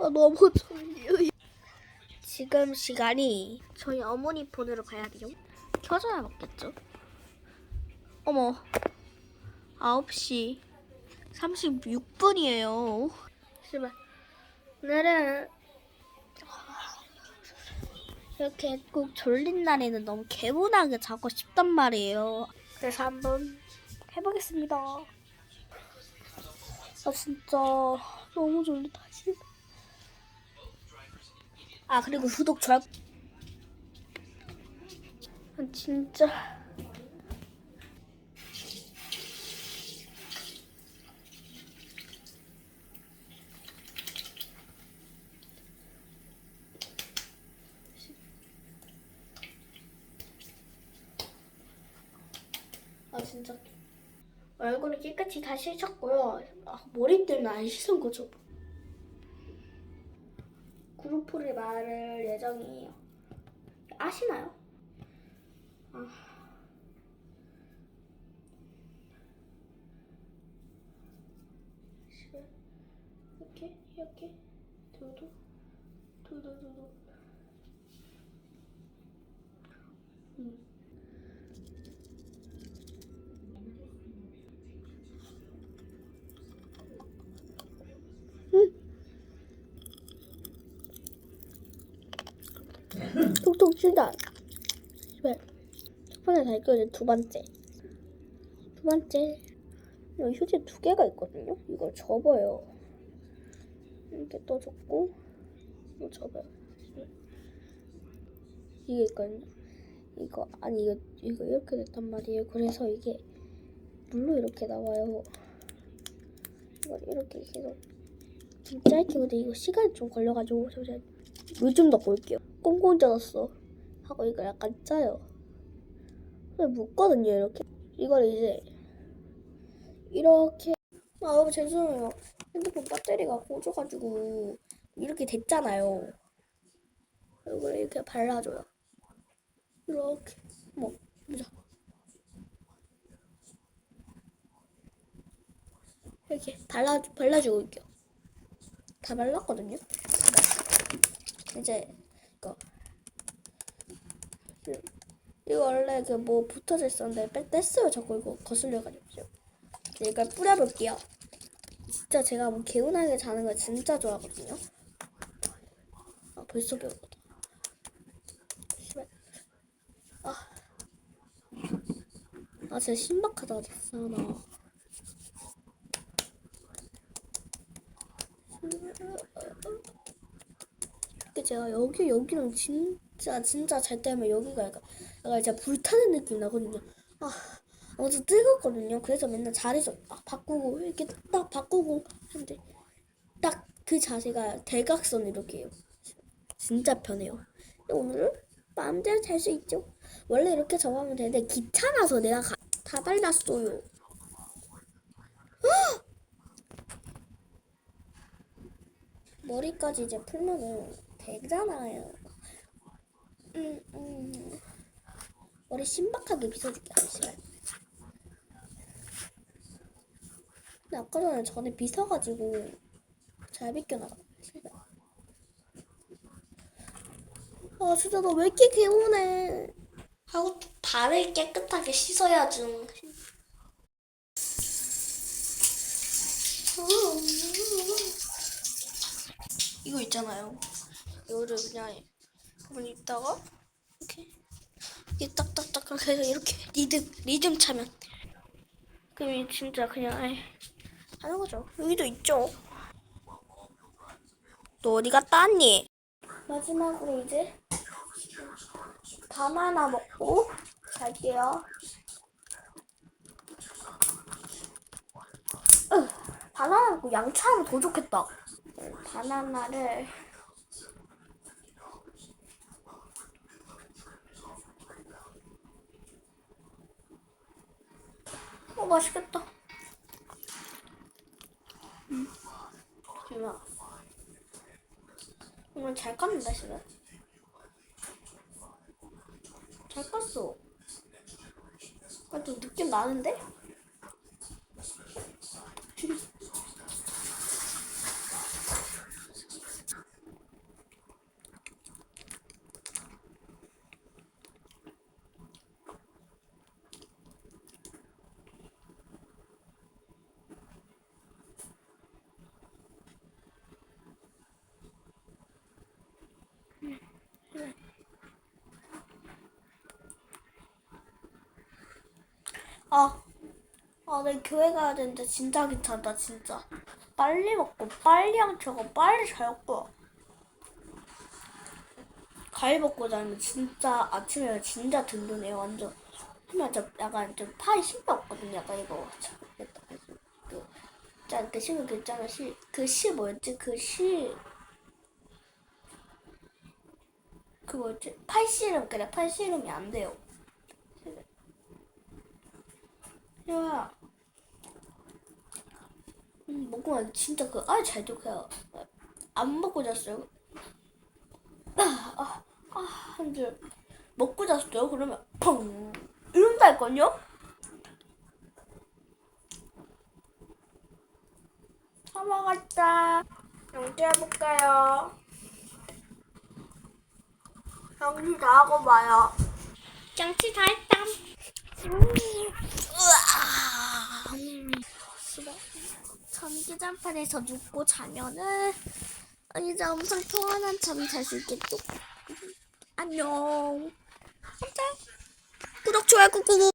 아, 너무 졸려요. 지금 시간이 저희 어머니 폰으로 가야 돼요. 켜줘야 먹겠죠? 어머, 9시 36분이에요. 잠시만. 오늘은 이렇게 꼭 졸린 날에는 너무 개운하게 자고 싶단 말이에요. 그래서 한번 해보겠습니다. 아 진짜 너무 졸리다 진짜. 아 그리고 구독 좋아요. 아, 진짜. 아 진짜 얼굴을 깨끗이 다 씻었고요. 아, 머리 때문에 안 씻은 거죠. 그룹프를 말할 예정이에요. 아시나요? 아. 이렇게 이렇게 두두 두두두두 음. 톡톡 치다. 왜? 첫 번째 다 있고 이제 두 번째. 두 번째. 여기 휴지 두 개가 있거든요. 이걸 접어요. 이렇게 또 접고 또 접어요. 이게 있거든요. 이거 아니 이거 이거 이렇게 됐단 말이에요. 그래서 이게 물로 이렇게 나와요. 이걸 이렇게 계속 좀 짧게 근데 이거 시간이 좀 걸려가지고 잠시만 물 좀 넣고 올게요. 꽁꽁 젖었어. 하고 이거 약간 짜요. 근데 묻거든요 이렇게. 이걸 이제 이렇게 아 여러분 죄송해요. 핸드폰 배터리가 꺼져가지고 이렇게 됐잖아요. 이걸 이렇게 발라줘요. 이렇게 뭐. 이렇게 발라 발라주고 있게요. 다 발랐거든요. 이제 이거 이거 원래 그 뭐 붙어져 있었는데 뺐, 뺐어요. 자꾸 이거 거슬려가지고 이제 이걸 뿌려볼게요. 진짜 제가 뭐 개운하게 자는 걸 진짜 좋아하거든요. 아 벌써. 씨발. 아, 아 진짜 신박하다 진짜 나. 이렇게 제가 여기 여기랑 진짜 진짜 잘 때면 여기가 약간 약간 진짜 불타는 느낌 나거든요. 아 어제 뜨겁거든요. 그래서 맨날 자리에서 딱 바꾸고 이렇게 딱 바꾸고 하는데 딱 그 자세가 대각선 이렇게 해요. 진짜 편해요. 오늘은 마음대로 잘 수 있죠. 원래 이렇게 접하면 되는데 귀찮아서 내가 가- 다 발랐어요. 머리까지 이제 풀면은 되잖아요. 음, 음. 머리 신박하게 빗어줄게, 잠시만. 근데 아까 전에 전에 빗어가지고 잘 빗겨나가. 아, 진짜 너 왜 이렇게 개운해? 하고 발을 깨끗하게 씻어야지. 이거 있잖아요. 이거를 그냥 그냥 입다가 이렇게 이렇게 딱딱딱 그렇게 해서 이렇게 리듬 리듬 차면 그럼 진짜 그냥 아예 하는 거죠. 여기도 있죠. 너 어디 갔다 왔니? 마지막으로 이제 바나나 먹고 갈게요. 으, 바나나 먹고 양차하면 더 좋겠다. 바나나를 맛있겠다. 음. 지금 오늘 잘 깠는데 지금 잘 깠어. 아, 좀 느낌 나는데? 아, 아, 내 교회 가야 되는데 진짜 귀찮다, 진짜. 빨리 먹고, 빨리 양치하고, 빨리 자고. 과일 먹고 자면 진짜 아침에 진짜 든든해요, 완전. 정말 저 약간 좀 팔이 없거든요, 약간 이거. 그, 짠, 그 신경 그 있잖아, 시, 그시 뭐였지? 그 시. 그 뭐였지? 팔씨름, 그래, 팔씨름이 안 돼요. 야, 음, 먹고 난 진짜 그 아이 잘 독해요. 안 먹고 잤어요. 아, 아, 아, 한 줄 먹고 잤어요. 그러면 펑 이런다 할걸요? 다 먹었다. 영주 해볼까요? 영주 다 하고 봐요. 양치 다 했다. 싫 전기장판에서 눕고 자면은 이제 엄청 평안한 잠이 잘 수 있겠죠? 안녕. 구독, 좋아요 꾹꾹.